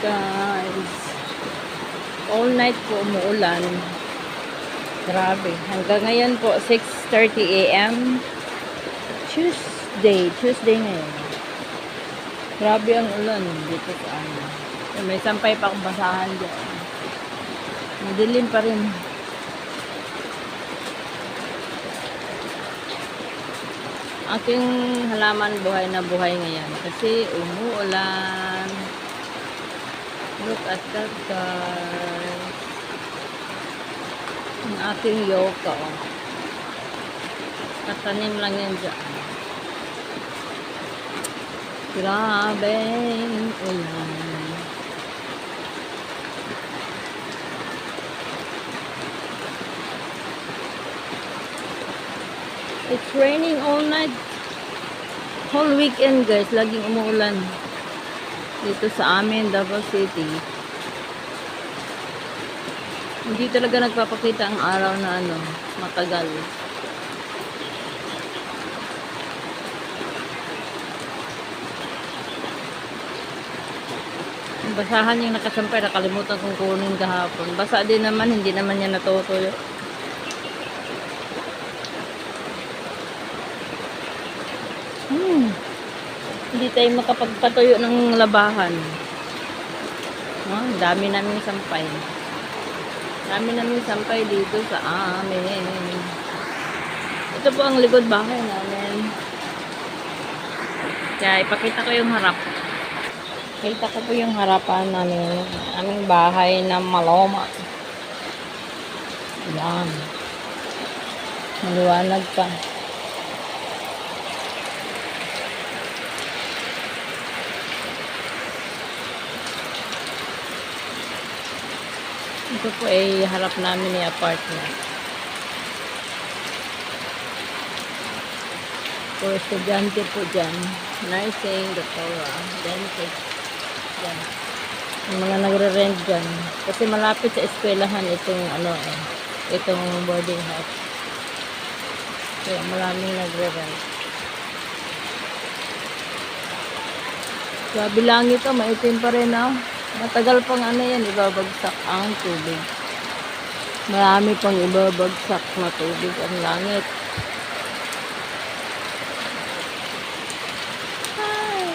guys. All night po umuulan. Grabe. Hanggang ngayon po, 6.30 a.m. Tuesday. Tuesday ngayon. Grabe ang ulan dito sa ano. May sampay pa akong basahan dyan. Madilim pa rin. Aking halaman buhay na buhay ngayon kasi umuulan. Look at that guys. Ang aking yoka oh. Katanim lang yan dyan. Grabe ulan. It's raining all night. Whole weekend guys, laging umuulan. Dito sa amin, Davao City. Hindi talaga nagpapakita ang araw na ano, matagal. Basahan yung nakasampay, nakalimutan kong kunin kahapon. Basa din naman, hindi naman niya natutuyo. Hmm. Hindi tayo makapagpatuyo ng labahan. Oh, dami namin sampay. Dami namin sampay dito sa amin. Ito po ang likod bahay namin. Kaya ipakita ko yung harap. Kita ko po yung harapan namin. Aming bahay na maloma. Yan. Maliwanag pa. Ito po ay harap namin ni apartment. For estudyante po dyan. Nursing, doctora, dentist. Yan. Yung mga nagre-rent dyan. Kasi malapit sa eskwelahan itong ano eh. Itong boarding house. Kaya maraming nagre-rent. Sabi lang ito, maitim pa rin ah. Matagal pang ano yan, ibabagsak ang tubig. Marami pang ibabagsak na tubig ang langit. Ay.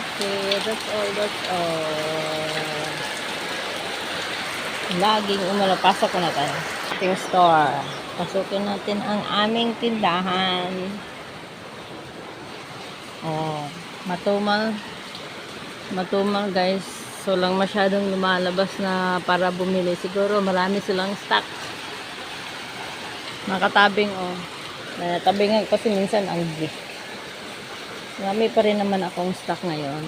Okay, that's all, that's all. Laging umala. Pasok ko na tayo. Ating store. Pasukin natin ang aming tindahan. Oh, matumal. Matumal guys. So lang masyadong lumalabas na para bumili. Siguro marami silang stock. Nakatabing oh. Natabingan kasi minsan ang gift. Marami pa rin naman akong stock ngayon.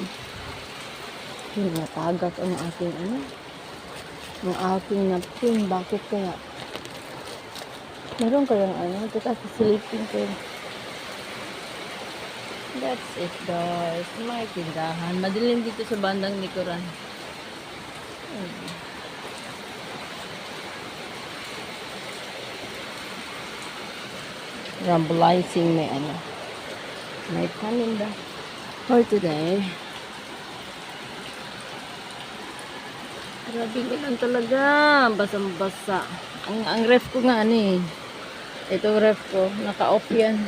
Yung natagas ang aking ano. Ang aking napkin. Bakit kaya? Meron kayang ano? Teka, sisilipin ko. yun. That's it guys. May tindahan. Madilim dito sa bandang likuran. Ayun. Rambulizing may ano. May paninda. For today. Grabe lang talaga. Basang-basa. Ang, ang ref ko nga ano eh. Ito ref ko. Naka-off yan.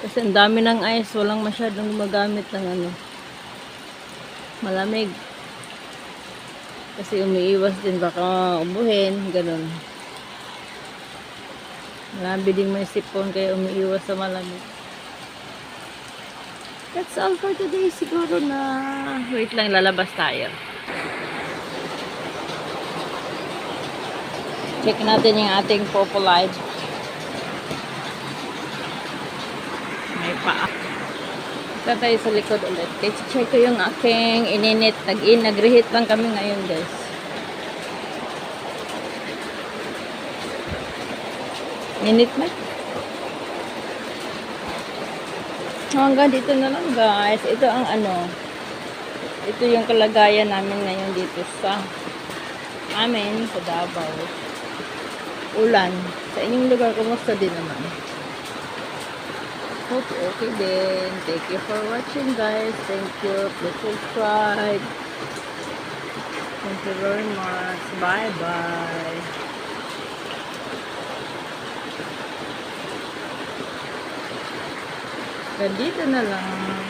Kasi ang dami ng ice. Walang masyadong gumagamit ng ano. Malamig. Kasi umiiwas din. Baka ubuhin. Ganun. Marami din may sipon. Kaya umiiwas sa malamig. That's all for today. Siguro na... Wait lang. Lalabas tayo. Check natin yung ating Popolite. May paa. Ito tayo sa likod ulit. Kasi check ko yung aking ininit. Nag-in, nag-reheat lang kami ngayon guys. Init na. Hanggang dito na lang guys. Ito ang ano. Ito yung kalagayan namin ngayon dito sa amin sa Davao. Ulan. Sa inyong lugar, kumusta din naman? Hope okay din. Thank you for watching guys. Thank you. Please subscribe. Thank you very much. Bye-bye. Ganito na lang.